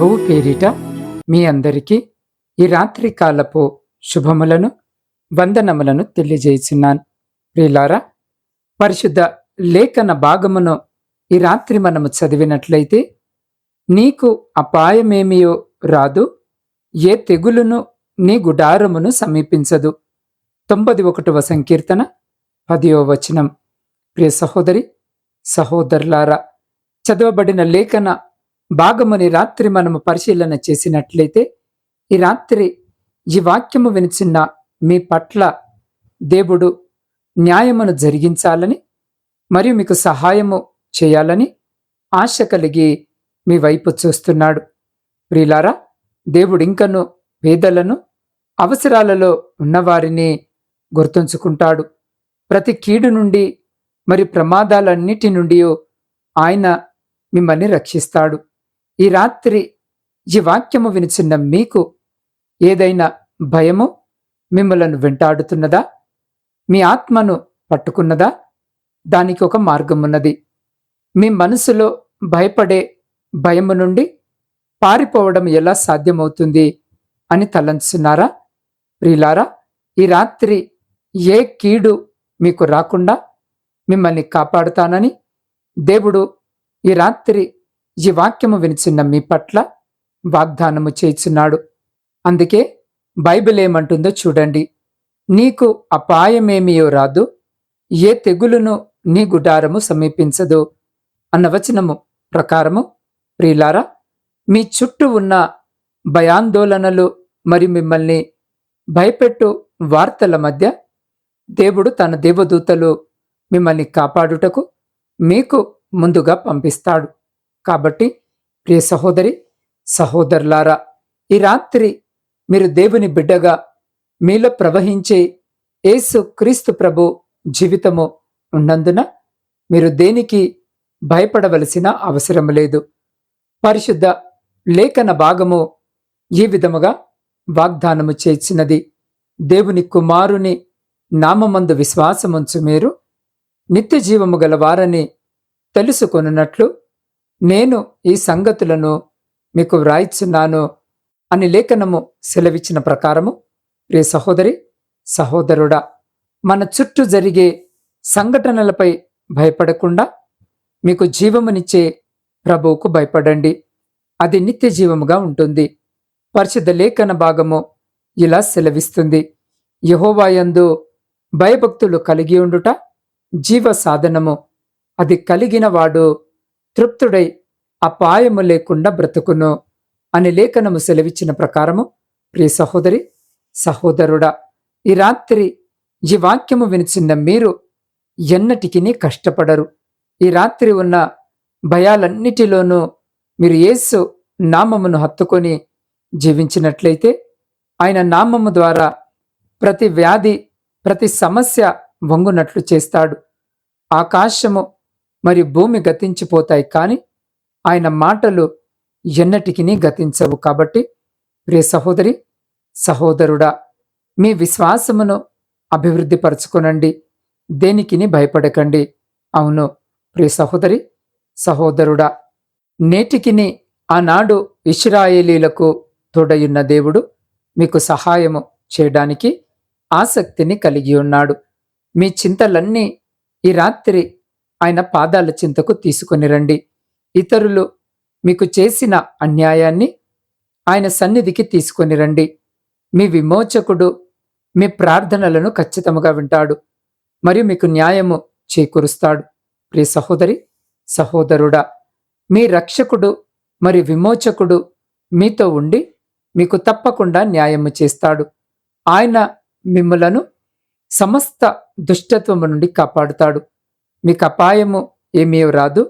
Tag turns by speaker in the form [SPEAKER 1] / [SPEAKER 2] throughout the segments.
[SPEAKER 1] ప్రభువు పేరిట మీ అందరికీ ఈ రాత్రి కాలపు శుభములను వందనములను తెలియజేస్తున్నాను ప్రియులారా పరిశుద్ధ లేఖన భాగమును ఈ రాత్రి మనము చదివినట్లయితే నీకు అపాయమేమియో రాదు ఏ తెగులును నీ గుడారమును సమీపించదు. తొంభై ఒకటవ సంకీర్తన పదియో వచనం. ప్రియ సహోదరి సహోదరులారా చదవబడిన లేఖన భాగముని రాత్రి మనము పరిశీలన చేసినట్లయితే ఈ రాత్రి ఈ వాక్యము వినిచిన్న మీ పట్ల దేవుడు న్యాయమును జరిగించాలని మరియు మీకు సహాయము చేయాలని ఆశ కలిగి మీ వైపు చూస్తున్నాడు. ప్రియులారా దేవుడు ఇంకను పేదలను అవసరాలలో ఉన్నవారిని గుర్తుంచుకుంటాడు. ప్రతి కీడు నుండి మరి ప్రమాదాలన్నిటి నుండి ఆయన మిమ్మల్ని రక్షిస్తాడు. ఈ రాత్రి ఈ వాక్యము వినిచిన్న మీకు ఏదైనా భయము మిమ్మలను వెంటాడుతున్నదా? మీ ఆత్మను పట్టుకున్నదా? దానికి ఒక మార్గం ఉన్నది మీ మనసులో భయపడే భయము నుండి పారిపోవడం ఎలా సాధ్యమవుతుంది అని తలంచున్నారా? ప్రియులారా ఈ రాత్రి ఏ కీడు మీకు రాకుండా మిమ్మల్ని కాపాడుతానని దేవుడు ఈ రాత్రి ఈ వాక్యము వినిచిన్న మీ పట్ల వాగ్దానము చేస్తున్నాడు అందుకే బైబిల్ ఏమంటుందో చూడండి. నీకు అపాయమేమియో రాదు ఏ తెగులును నీ గుడారము సమీపించదు అన్న వచనము ప్రకారము. ప్రియులారా మీ చుట్టూ ఉన్న భయాందోళనలు మరి మిమ్మల్ని భయపెట్టు వార్తల మధ్య దేవుడు తన దేవదూతలు మిమ్మల్ని కాపాడుటకు మీకు ముందుగా పంపిస్తాడు. కాబట్టి ప్రియ సహోదరి సహోదరులారా ఈ రాత్రి మీరు దేవుని బిడ్డగా మీలో ప్రవహించే యేసు క్రీస్తు ప్రభు జీవితము ఉన్నందున మీరు దేనికి భయపడవలసిన అవసరం లేదు. పరిశుద్ధ లేఖన భాగము ఈ విధముగా వాగ్దానము చేర్చినది దేవుని కుమారుని నామమందు విశ్వాసముంచు మీరు నిత్య జీవము గల వారని తెలుసుకొనున్నట్లు నేను ఈ సంగతులను మీకు వ్రాయిచున్నాను అని లేఖనము సెలవిచ్చిన ప్రకారము ప్రియ సహోదరి సహోదరుడా మన చుట్టూ జరిగే సంఘటనలపై భయపడకుండా మీకు జీవమునిచ్చే ప్రభువుకు భయపడండి. అది నిత్య జీవముగా ఉంటుంది. పరిశుద్ధ లేఖన భాగము ఇలా సెలవిస్తుంది. యహోవాయందు భయభక్తులు కలిగి ఉండుట జీవ సాధనము. అది కలిగిన వాడు తృప్తుడై అపాయము లేకుండా బ్రతుకును అని లేఖనము సెలవిచ్చిన ప్రకారము ప్రియ సహోదరి సహోదరుడా ఈ రాత్రి ఈ వాక్యము వినిచిన్న మీరు ఎన్నటికి కష్టపడరు. ఈ రాత్రి ఉన్న భయాలన్నిటిలోనూ మీరు యేసు నామమును హత్తుకొని జీవించినట్లయితే ఆయన నామము ద్వారా ప్రతి వ్యాధి ప్రతి సమస్య వంగునట్లు చేస్తాడు. ఆకాశము మరియు భూమి గతించిపోతాయి కానీ ఆయన మాటలు ఎన్నటికి గతించవు. కాబట్టి ప్రియ సహోదరి సహోదరుడా మీ విశ్వాసమును అభివృద్ధి పరచుకొనండి దేనికిని భయపడకండి. అవును ప్రియ సహోదరి సహోదరుడా నేటికిని ఆనాడు ఇస్రాయేలీలకు తోడయున్న దేవుడు మీకు సహాయము చేయడానికి ఆసక్తిని కలిగి ఉన్నాడు. మీ చింతలన్నీ ఈ రాత్రి ఆయన పాదాల చింతకు తీసుకొని రండి. ఇతరులు మీకు చేసిన అన్యాయాన్ని ఆయన సన్నిధికి తీసుకొని రండి. మీ విమోచకుడు మీ ప్రార్థనలను ఖచ్చితముగా వింటాడు. మరియు మీకు న్యాయము చేకూరుస్తాడు. ప్రియ సహోదరి సహోదరుడా మీ రక్షకుడు మరి విమోచకుడు మీతో ఉండి మీకు తప్పకుండా న్యాయము చేస్తాడు. ఆయన మిమ్మలను సమస్త దుష్టత్వము నుండి కాపాడుతాడు. మీకు అపాయము ఏమీ రాదు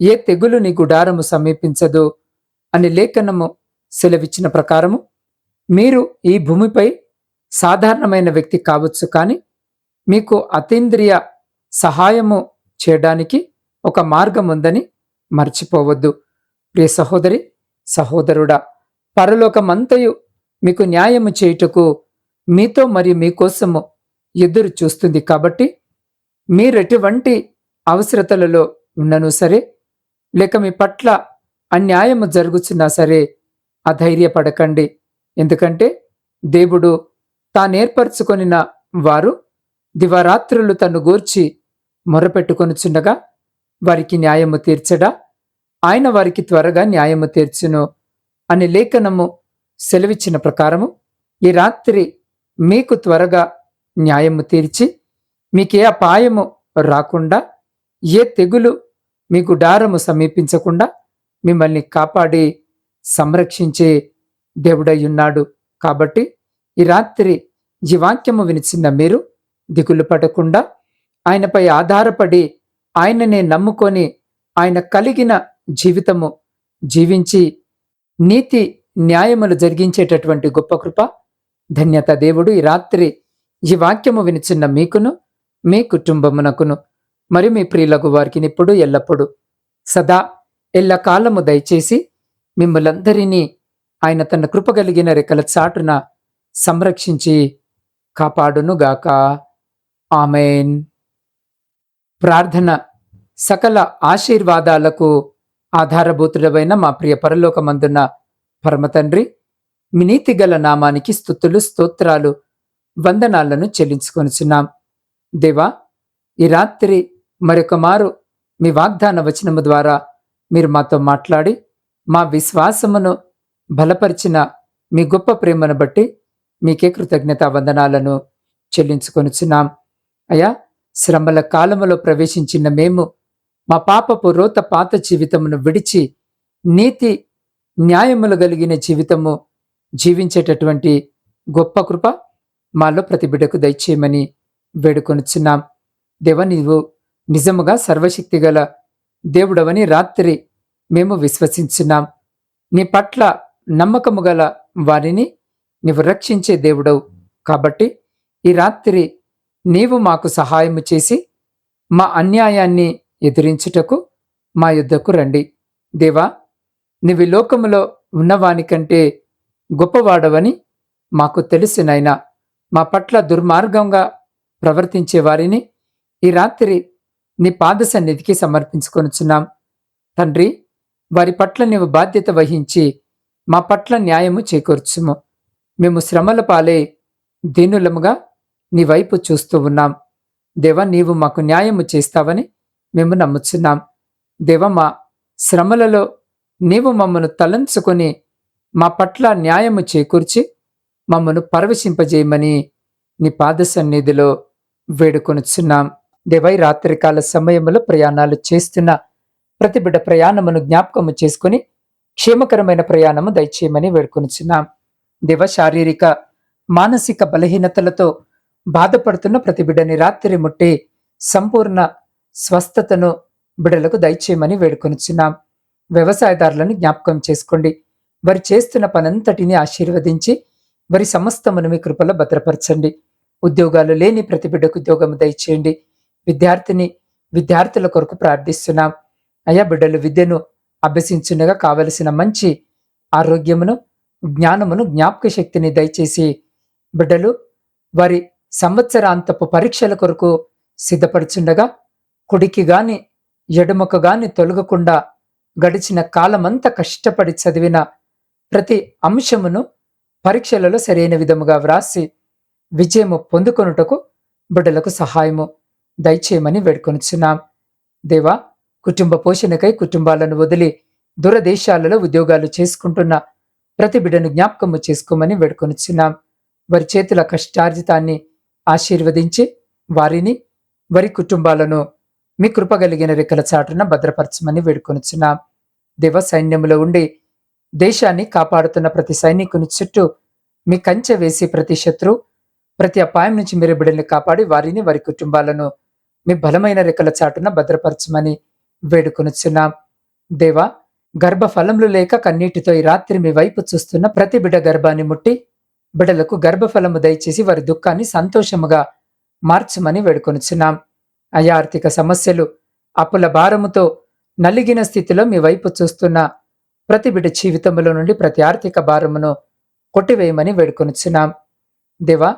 [SPEAKER 1] ఏ తెగులు నీ గుడారము సమీపించదు అని లేఖనము సెలవిచ్చిన ప్రకారము మీరు ఈ భూమిపై సాధారణమైన వ్యక్తి కావచ్చు కానీ మీకు అతీంద్రియ సహాయము చేయడానికి ఒక మార్గం ఉందని మర్చిపోవద్దు. ప్రియ సహోదరి సహోదరుడా పరలోకమంతయు మీకు న్యాయము చేయుటకు మీతో మరియు మీకోసము ఎదురు చూస్తుంది కాబట్టి మీరెటువంటి అవసరతలలో ఉన్నను సరే లేక మీ పట్ల అన్యాయము జరుగుతున్నా సరే అధైర్యపడకండి. ఎందుకంటే దేవుడు తానేర్పరచుకొనిన వారు దివారాత్రులు తను గూర్చి మొరపెట్టుకొనుచుండగా వారికి న్యాయము తీర్చడా? ఆయన వారికి త్వరగా న్యాయము తీర్చును అని లేఖనము సెలవిచ్చిన ప్రకారము ఈ రాత్రి మీకు త్వరగా న్యాయము తీర్చి మీకే అపాయము రాకుండా ఏ తెగులు మీ గుడారము సమీపించకుండా మిమ్మల్ని కాపాడి సంరక్షించే దేవుడై ఉన్నాడు. కాబట్టి ఈ రాత్రి ఈ వాక్యము వినిచిన మీరు దిగులు పడకుండా ఆయనపై ఆధారపడి ఆయననే నమ్ముకొని ఆయన కలిగిన జీవితము జీవించి నీతి న్యాయములు జరిగించేటటువంటి గొప్ప కృప ధన్యత దేవుడు. ఈ రాత్రి ఈ వాక్యము వినిచిన్న మీకును మీ కుటుంబమునకును మరి మీ ప్రియులకు వారికి ఇప్పుడు ఎల్లప్పుడు. సదా ఎల్లకాలము దయచేసి మిమ్మలందరినీ ఆయన తన కృపగలిగిన రెక్కల చాటున సంరక్షించి కాపాడునుగాక. ఆమెన్. ప్రార్థన సకల ఆశీర్వాదాలకు ఆధారభూతుడమైన మా ప్రియ పరలోకమందున్న పరమతండ్రి మీ నీతిగల నామానికి స్థుతులు స్తోత్రాలు వందనాలను చెల్లించుకొనిచున్నాం. దేవా ఈ రాత్రి మరొక మారు మీ వాగ్దాన వచనము ద్వారా మీరు మాతో మాట్లాడి మా విశ్వాసమును బలపరిచిన మీ గొప్ప ప్రేమను బట్టి మీకే కృతజ్ఞత వందనాలను చెల్లించుకొనుచున్నాం. అయా శ్రమల కాలములో ప్రవేశించిన మేము మా పాపపు రోత పాత జీవితమును విడిచి నీతి న్యాయములు కలిగిన జీవితము జీవించేటటువంటి గొప్ప కృప మాలో ప్రతి బిడ్డకు దయచేయమని వేడుకొనుచున్నాం. దేవ నీవు నిజముగా సర్వశక్తి గల దేవుడవని రాత్రి మేము విశ్వసించున్నాం. నీ పట్ల నమ్మకము గల వారిని నీవు రక్షించే దేవుడవు. కాబట్టి ఈ రాత్రి నీవు మాకు సహాయము చేసి మా అన్యాయాన్ని ఎదిరించుటకు మా యుద్ధకు రండి. దేవా నీవి లోకములో ఉన్నవానికంటే గొప్పవాడవని మాకు తెలిసినైనా మా పట్ల దుర్మార్గంగా ప్రవర్తించే వారిని ఈ రాత్రి నీ పాద సన్నిధికి సమర్పించుకొనుచున్నాం. తండ్రి వారి పట్ల నీవు బాధ్యత వహించి మా పట్ల న్యాయము చేకూర్చుము. మేము శ్రమల పాలే దీనులముగా నీ వైపు చూస్తూ ఉన్నాం. దేవ నీవు మాకు న్యాయము చేస్తావని మేము నమ్ముచున్నాం. దేవ మా శ్రమలలో నీవు మమ్మను తలంచుకొని మా పట్ల న్యాయము చేకూర్చి మమ్మను పరవశింపజేయమని నీ పాద సన్నిధిలో వేడుకొనుచున్నాం. దేవై రాత్రికాల సమయంలో ప్రయాణాలు చేస్తున్న ప్రతి బిడ్డ ప్రయాణమును జ్ఞాపకము చేసుకుని క్షేమకరమైన ప్రయాణము దయచేయమని వేడుకొనుచున్నాం. దేవ శారీరక మానసిక బలహీనతలతో బాధపడుతున్న ప్రతి బిడ్డని రాత్రి ముట్టి సంపూర్ణ స్వస్థతను బిడ్డలకు దయచేయమని వేడుకొనుచున్నాం. వ్యవసాయదారులను జ్ఞాపకం చేసుకోండి. వారు చేస్తున్న పనంతటిని ఆశీర్వదించి వారి సమస్తమును మీ కృపలో భద్రపరచండి. ఉద్యోగాలు లేని ప్రతి బిడ్డకు ఉద్యోగం దయచేయండి. విద్యార్థిని విద్యార్థుల కొరకు ప్రార్థిస్తున్నాం. అయ్యా బిడ్డలు విద్యను అభ్యసించుండగా కావలసిన మంచి ఆరోగ్యమును జ్ఞానమును జ్ఞాపక శక్తిని దయచేసి బిడ్డలు వారి సంవత్సరాంతపు పరీక్షల కొరకు సిద్ధపడుచుండగా కుడికి గాని ఎడమకు గాని తొలగకుండా గడిచిన కాలమంతా కష్టపడి చదివిన ప్రతి అంశమును పరీక్షలలో సరైన విధముగా వ్రాసి విజయము పొందుకొనుటకు బిడ్డలకు సహాయము దయచేయమని వేడుకొనుచున్నాం. దేవా కుటుంబ పోషణకై కుటుంబాలను వదిలి దూరదేశాలలో ఉద్యోగాలు చేసుకుంటున్న ప్రతి బిడ్డను జ్ఞాపకము చేసుకోమని వేడుకొనుచున్నాం. వారి చేతుల కష్టార్జితాన్ని ఆశీర్వదించి వారిని వారి కుటుంబాలను మీ కృపగలిగిన రెక్కల చాటున భద్రపరచమని వేడుకొనుచున్నాం. దేవ సైన్యములో ఉండి దేశాన్ని కాపాడుతున్న ప్రతి సైనికుని చుట్టూ మీ కంచె వేసి ప్రతి శత్రు ప్రతి అపాయం నుంచి మీరు బిడ్డల్ని కాపాడి వారిని వారి కుటుంబాలను మీ బలమైన రెక్కల చాటున భద్రపరచమని వేడుకొనుచున్నాం. దేవా గర్భఫలములు లేక కన్నీటితో ఈ రాత్రి మీ వైపు చూస్తున్న ప్రతి బిడ్డ గర్భాన్ని ముట్టి బిడ్డలకు గర్భఫలము దయచేసి వారి దుఃఖాన్ని సంతోషముగా మార్చమని వేడుకొనుచున్నాం. అయా ఆర్థిక సమస్యలు అప్పుల భారముతో నలిగిన స్థితిలో మీ వైపు చూస్తున్న ప్రతి బిడ్డ జీవితంలో నుండి ప్రతి ఆర్థిక భారమును కొట్టివేయమని వేడుకొనుచున్నాం. దేవా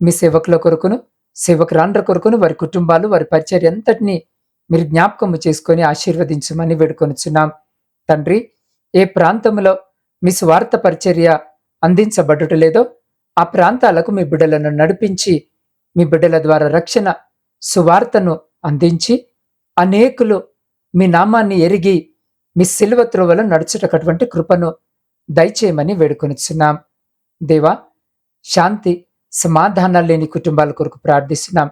[SPEAKER 1] మీ సేవకుల కొరకును సేవకురాండ్ర కొరకును వారి కుటుంబాలు వారి పరిచర్య అంతటినీ మీరు జ్ఞాపకము చేసుకొని ఆశీర్వదించమని వేడుకొనుచున్నాం. తండ్రి ఏ ప్రాంతంలో మీ స్వార్థ పరిచర్య అందించబడుటలేదో ఆ ప్రాంతాలకు మీ బిడ్డలను నడిపించి మీ బిడ్డల ద్వారా రక్షణ సువార్తను అందించి అనేకులు మీ నామాన్ని ఎరిగి మీ సిల్వ త్రోవలో నడుచుటటువంటి కృపను దయచేయమని వేడుకొనిచున్నాం. దేవా శాంతి సమాధానాలు లేని కుటుంబాల కొరకు ప్రార్థిస్తున్నాం.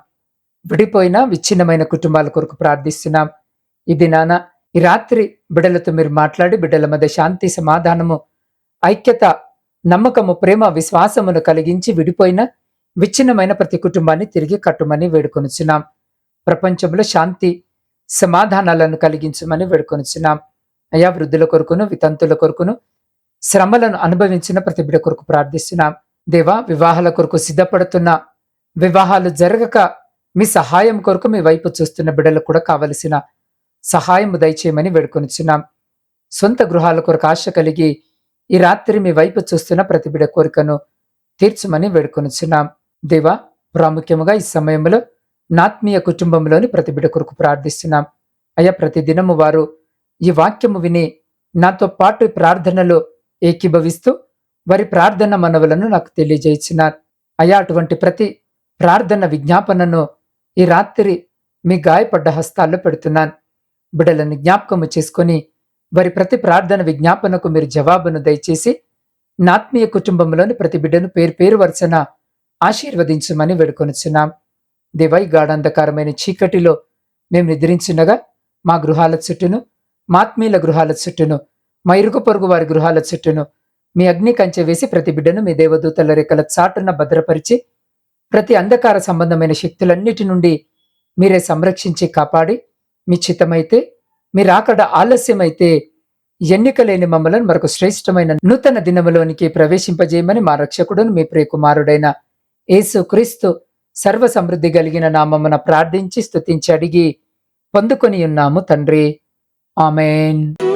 [SPEAKER 1] విడిపోయిన విచ్ఛిన్నమైన కుటుంబాల కొరకు ప్రార్థిస్తున్నాం. ఇది నాన్న ఈ రాత్రి బిడ్డలతో మీరు మాట్లాడి బిడ్డల మధ్య శాంతి సమాధానము ఐక్యత నమ్మకము ప్రేమ విశ్వాసమును కలిగించి విడిపోయిన విచ్ఛిన్నమైన ప్రతి కుటుంబాన్ని తిరిగి కట్టుమని వేడుకొనుచున్నాం. ప్రపంచంలో శాంతి సమాధానాలను కలిగించమని వేడుకొనుచున్నాం. అయా వృద్ధుల కొరకును వితంతుల కొరకును శ్రమలను అనుభవించిన ప్రతి బిడ్డ కొరకు ప్రార్థిస్తున్నాం. దేవా వివాహాల కొరకు సిద్ధపడుతున్న వివాహాలు జరగక మీ సహాయం కొరకు మీ వైపు చూస్తున్న బిడ్డలకు కూడా కావలసిన సహాయం దయచేయమని వేడుకొనిచున్నాం. సొంత గృహాల కొరకు ఆశ కలిగి ఈ రాత్రి మీ వైపు చూస్తున్న ప్రతి బిడ్డ కోరికను తీర్చమని వేడుకొనిచున్నాం. దేవా ప్రాముఖ్యముగా ఈ సమయంలో నాత్మీయ కుటుంబంలోని ప్రతి బిడ్డ కొరకు ప్రార్థిస్తున్నాం. అయ్యా ప్రతి దినము వారు ఈ వాక్యము విని నాతో పాటు ప్రార్థనలో ఏకీభవిస్తూ వారి ప్రార్థన మనవులను నాకు తెలియజేసినారు. అయా అటువంటి ప్రతి ప్రార్థన విజ్ఞాపనను ఈ రాత్రి మీ గాయపడ్డ హస్తాల్లో పెడుతున్నాను. బిడ్డలను జ్ఞాపకము చేసుకొని వారి ప్రతి ప్రార్థన విజ్ఞాపనకు మీరు జవాబును దయచేసి నాత్మీయ కుటుంబంలోని ప్రతి బిడ్డను పేరు పేరు వరుసన ఆశీర్వదించమని వేడుకొనుచున్నాం. దేవై గాఢాంధకారమైన చీకటిలో మేము నిద్రించుండగా మా గృహాల చుట్టూను మాత్మీయుల గృహాల చుట్టూను మా ఇరుగు పొరుగు వారి గృహాల చుట్టూను మీ అగ్ని కంచె వేసి ప్రతి బిడ్డను మీ దేవదూతల రేఖల చాటున భద్రపరిచి ప్రతి అంధకార సంబంధమైన శక్తులన్నిటి నుండి మీరే సంరక్షించి కాపాడి మీ చిత్తమైతే మీరు అక్కడ ఆలస్యమైతే ఎన్నిక లేని మమ్మలను మరొక శ్రేష్టమైన నూతన దినములోనికి ప్రవేశింపజేయమని మా రక్షకుడును మీ ప్రియకుమారుడైన యేసు క్రీస్తు సర్వ సమృద్ధి కలిగిన నామమున ప్రార్థించి స్తుతించి అడిగి పొందుకొని ఉన్నాము తండ్రి. ఆమెన్.